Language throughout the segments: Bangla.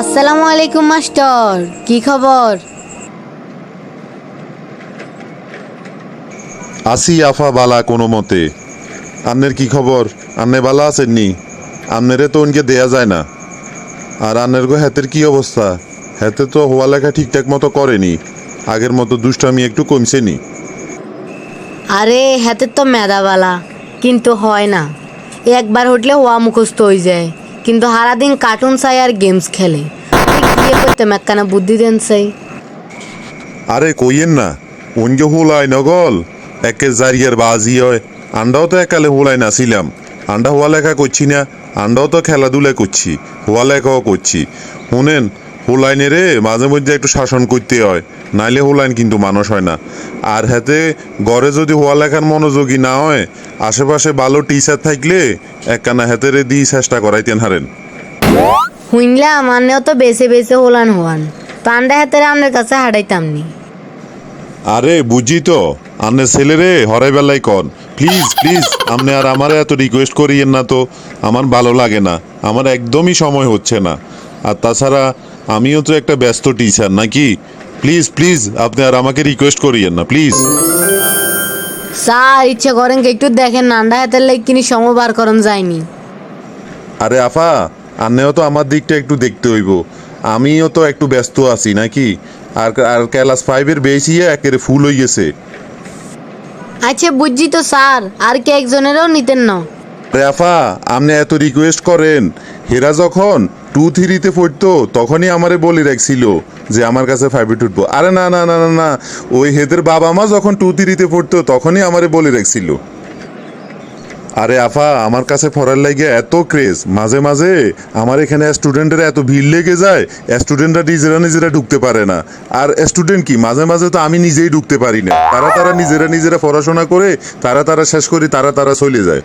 আসসালামু আলাইকুম মাস্টার। কি খবর? আসি আফা বালা কোনো মতে। আপনার কি খবর? আপনি বালা আছেন নি আপনারে তো উনকে দেয়া যায় না। আর আন্নের গো হাতের কি অবস্থা? হাতে তো হওয়া লেখা ঠিকঠাক মতো করেনি। আগের মতো দুষ্টামি একটু কমছে নি আরে হাতে তো মেদাবালা কিন্তু হয় না। একবার হটলে হওয়া মুখস্থ হয়ে যায়। কিন্তু সারাদিন কার্টুন চাই আর গেমস খেলে। একখানা বুদ্ধি দেন চাই? আরে কইয়েন না উঞ্জ হোলাই নগল, একে জারিয়ার বাজি হয়। আন্ডাও তো একালে হোলাই নাছিলাম। আন্ডা হওয়া লেখা করছি না আন্ডাও তো খেলাধুলা করছি হওয়া লেখাও করছি। শুনেন হোলাইনে রে মাঝে মধ্যে একটু শাসন করতে হয়। নাইলে হোলাইন কিন্তু মানুষ হয় না। আর হাতে ঘরে যদি হওয়া লেখার মনোযোগী না হয় আশেপাশে ভালো টিচার থাকলে একখানা হাতে রে দিয়ে চেষ্টা করাইতেন হারেন। হুইনলাম আনেও তো বেছে বেছে হলান হওয়ান পান্ডা হাতে আমাদের কাছে হারাইতাম নি। আরে বুঝি তো। আপনার ছেলে রে হরাই বেলায় কন। প্লিজ প্লিজ আপনি আর আমারে এত রিকোয়েস্ট করিয়েন না তো। আমার ভালো লাগে না। আমার একদমই সময় হচ্ছে না। আর তাছাড়া আমিও তো একটা ব্যস্ত টিচার নাকি? প্লিজ প্লিজ আপনি আর আমাকে রিকোয়েস্ট করিয়েন না প্লিজ স্যার ইচ্ছা করেন একটু দেখেন নান্ডা হাতের লাইক কিনি সময় বার করন যায়নি আরে আফা আপনিও তো আমার দিকটা একটু দেখতে হইব। আমিও তো একটু ব্যস্ত আছি নাকি? আর আর ক্লাস ফাইভের বেশি একেবারে ফুল হয়ে গেছে। আচ্ছা বুঝছি তো স্যার আর কি একজনেরও নিতেন না। রেফা আপনি এত রিকোয়েস্ট করেন হেরা যখন টু থ্রিতে পড়তো তখনই আমারে বলে রাখছিল যে আমার কাছে ফাইভে উঠবো। আরে না না না না না, ওই হেদের বাবা মা যখন টু থ্রিতে পড়তো তখনই আমারে বলে রাখছিল। আরে আফা, আমার কাছে পড়ার লাগে এত ক্রেজ মাঝে মাঝে আমার এখানে স্টুডেন্টের এত ভিড় লেগে যায় স্টুডেন্টরা নিজেরা নিজেরা ঢুকতে পারে না। আর স্টুডেন্ট কি, মাঝে মাঝে তো আমি নিজেই ঢুকতে পারি না। তারা তারা নিজেরা নিজেরা পড়াশোনা করে, তারা তারা শেষ করি, তারা তারা চলে যায়।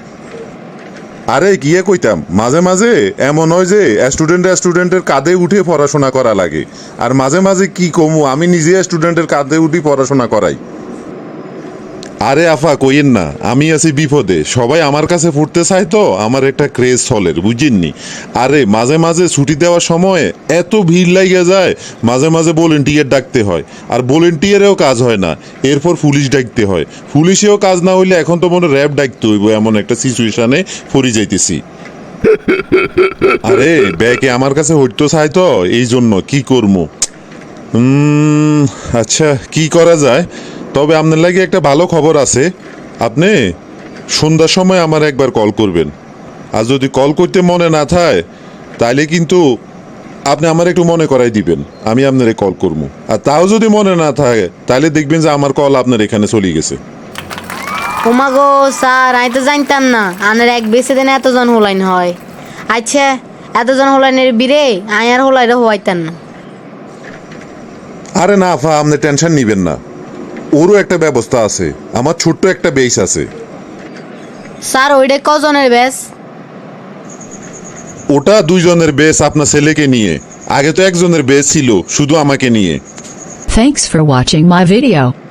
আরে গিয়ে কইতাম, মাঝে মাঝে এমন হয় যে স্টুডেন্ট স্টুডেন্টের কাঁধে উঠে পড়াশোনা করা লাগে। আর মাঝে মাঝে কি কমু, আমি নিজে স্টুডেন্টের কাঁধে উঠি পড়াশোনা করাই। আরে আফা, কইেন না। আমি আছি বিপদে। সবাই আমার কাছে পড়তে চায় তো? আমার একটা ক্রেজ চলের, বুঝিননি? আরে, মাঝে মাঝে ছুটি দেওয়ার সময় এত ভিড় লাগিয়ে যায়, মাঝে মাঝে ভলেন্টিয়ার ডাকতে হয়। আর ভলেন্টিয়ারেও কাজ হয় না, এরপর পুলিশ ডাকতে হয়। পুলিশেও কাজ না হইলে এখন তো মনে র্যাব ডাকতে হইব, এমন একটা সিচুয়েশনে পড়ে যাইতেছি। আরে ব্যাকে আমার কাছে হইতো চাই তো? এই জন্য কি করব আচ্ছা কি করা যায়? তবে আপনার লাগে একটা ভালো খবর আছে। আপনি সন্ধ্যার সময় আমার একবার কল করবেন। আর যদি কল করতে মনে না থাকে তাইলে কিন্তু আপনি আমার একটু মনে করাই দিবেন আমি আপনারে কল করব আর তাও যদি মনে না থাকে তাহলে দেখবেন যে আমার কল আপনার এখানে চলে গেছে। ওমা গো স্যার আমি তো জানতাম না আনের এক বেশি দিনে এতজন হোলাইন হয়। আচ্ছা এতজন হোলাইনের বীরে আয় আর হোলাইরে হওয়াইতেন না। আরে না আফা আপনি টেনশন নিবেন না। ওরও একটা ব্যবস্থা আছে। আমার ছোট্ট একটা বেস আছে। স্যার ওইটা কজনের ব্যাস ওটা দুইজনের বেস আপনার ছেলেকে নিয়ে। আগে তো একজনের বেস ছিল শুধু আমাকে নিয়ে। Thanks for watching my video.